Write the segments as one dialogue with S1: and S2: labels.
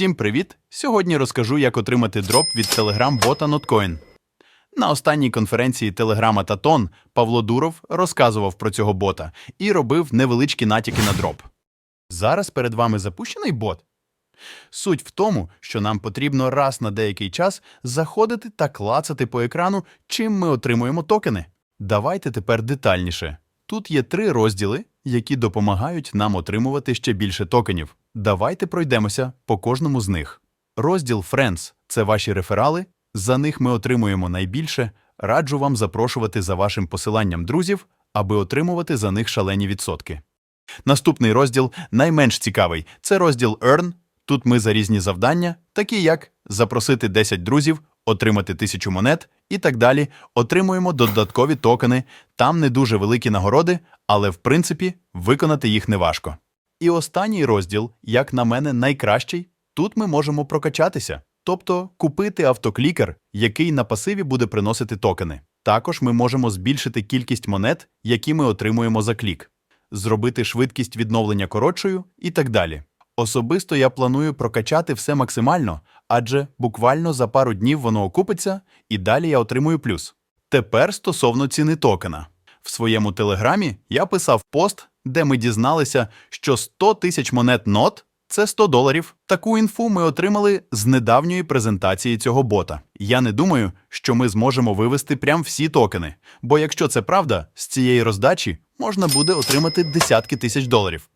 S1: Всім привіт! Сьогодні розкажу, як отримати дроп від Telegram-бота Notcoin. На останній конференції Телеграма та Тон Павло Дуров розказував про цього бота і робив невеличкі натяки на дроп. Зараз перед вами запущений бот. Суть в тому, що нам потрібно раз на деякий час заходити та клацати по екрану, чим ми отримуємо токени. Давайте тепер детальніше. Тут є три розділи, які допомагають нам отримувати ще більше токенів. Давайте пройдемося по кожному з них. Розділ Friends – це ваші реферали, за них ми отримуємо найбільше. Раджу вам запрошувати за вашим посиланням друзів, аби отримувати за них шалені відсотки. Наступний розділ найменш цікавий це розділ Earn. Тут ми за різні завдання, такі як запросити 10 друзів, отримати 1000 монет і так далі, отримуємо додаткові токени. Там не дуже великі нагороди, але в принципі виконати їх неважко. І останній розділ, як на мене, найкращий. Тут ми можемо прокачатися, тобто купити автоклікер, який на пасиві буде приносити токени. Також ми можемо збільшити кількість монет, які ми отримуємо за клік, зробити швидкість відновлення коротшою і так далі. Особисто я планую прокачати все максимально, адже буквально за пару днів воно окупиться, і далі я отримую плюс. Тепер стосовно ціни токена. В своєму телеграмі я писав пост, де ми дізналися, що 100 тисяч монет нот це 100 доларів. Таку інфу ми отримали з недавньої презентації цього бота. Я не думаю, що ми зможемо вивести прям всі токени, бо якщо це правда, з цієї роздачі можна буде отримати десятки тисяч доларів.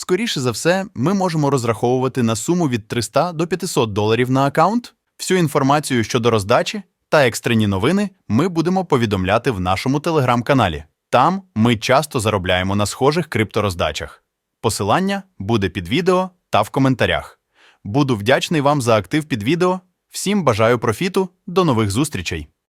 S1: Скоріше за все, ми можемо розраховувати на суму від 300 до 500 доларів на аккаунт. Всю інформацію щодо роздачі та екстрені новини ми будемо повідомляти в нашому телеграм-каналі. Там ми часто заробляємо на схожих криптороздачах. Посилання буде під відео та в коментарях. Буду вдячний вам за актив під відео. Всім бажаю профіту, до нових зустрічей!